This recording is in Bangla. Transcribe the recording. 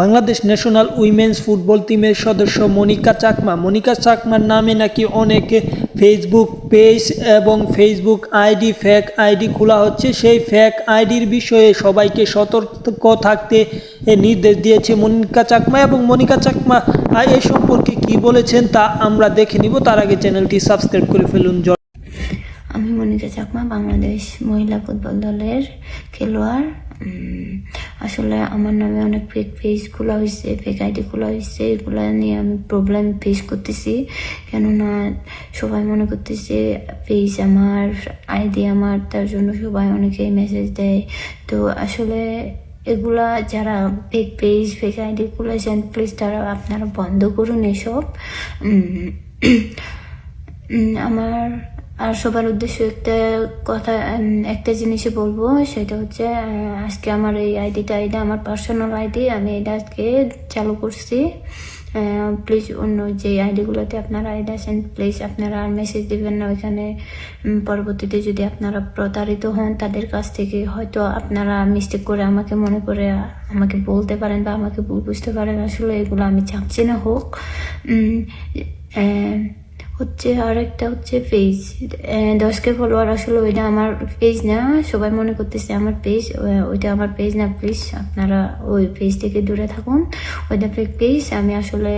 বাংলাদেশ ন্যাশনাল উইমেন্স ফুটবল টিমের সদস্য মনিকা চাকমা। মনিকা চাকমার নামে নাকি অনেকে ফেসবুক পেজ এবং ফেসবুক আইডি ফ্যাক আইডি খোলা হচ্ছে। সেই ফ্যাক আইডির বিষয়ে সবাইকে সতর্ক থাকতে নির্দেশ দিয়েছে মনিকা চাকমা এবং মনিকা চাকমা এ সম্পর্কে কি বলেছেন তা আমরা দেখে নিব। তার আগে চ্যানেলটি সাবস্ক্রাইব করে ফেলুন। আমি মনিকা চাকমা, বাংলাদেশ মহিলা ফুটবল দলের খেলোয়াড়। আসলে আমার নামে অনেক ফেক পেজ খোলা হয়েছে ফেক আইডি খোলা হয়েছে এগুলো নিয়ে আমি প্রবলেম ফেস করতেছি। কেননা সবাই মনে করতেছে পেজ আমার আইডি আমার, তার জন্য সবাই অনেকে মেসেজ দেয়। তো আসলে এগুলা যারা ফেক পেজ ফেক আইডি খুলেছেন প্লিজ তারা আপনারা বন্ধ করুন এসব। আমার আর সবার উদ্দেশ্যে একটা কথা একটা জিনিসই বলব, সেটা হচ্ছে আজকে আমার এই আইডিটা, এটা আমার পার্সোনাল আইডি, আমি এটা আজকে চালু করছি। প্লিজ অন্য যে আইডিগুলোতে আপনারা আইডি আছেন প্লিজ আপনারা আর মেসেজ দিবেন না ওইখানে। পরবর্তীতে যদি আপনারা প্রতারিত হন, তাদের কাছ থেকে হয়তো আপনারা মিস্টেক করে আমাকে মনে করে, আমাকে বলতে পারেন বা আমাকে বুঝতে পারেন। আসলে এগুলো আমি চাচ্ছি না হোক। হচ্ছে আর একটা হচ্ছে পেজ দশকে ফলোয়ার আসলে ওইটা আমার পেজ না, সবাই মনে করতেছে আমার পেজ ওইটা আমার পেজ না প্লিজ আপনারা ওই পেজ থেকে দূরে থাকুন, ওইটা ফেক পেজ আমি আসলে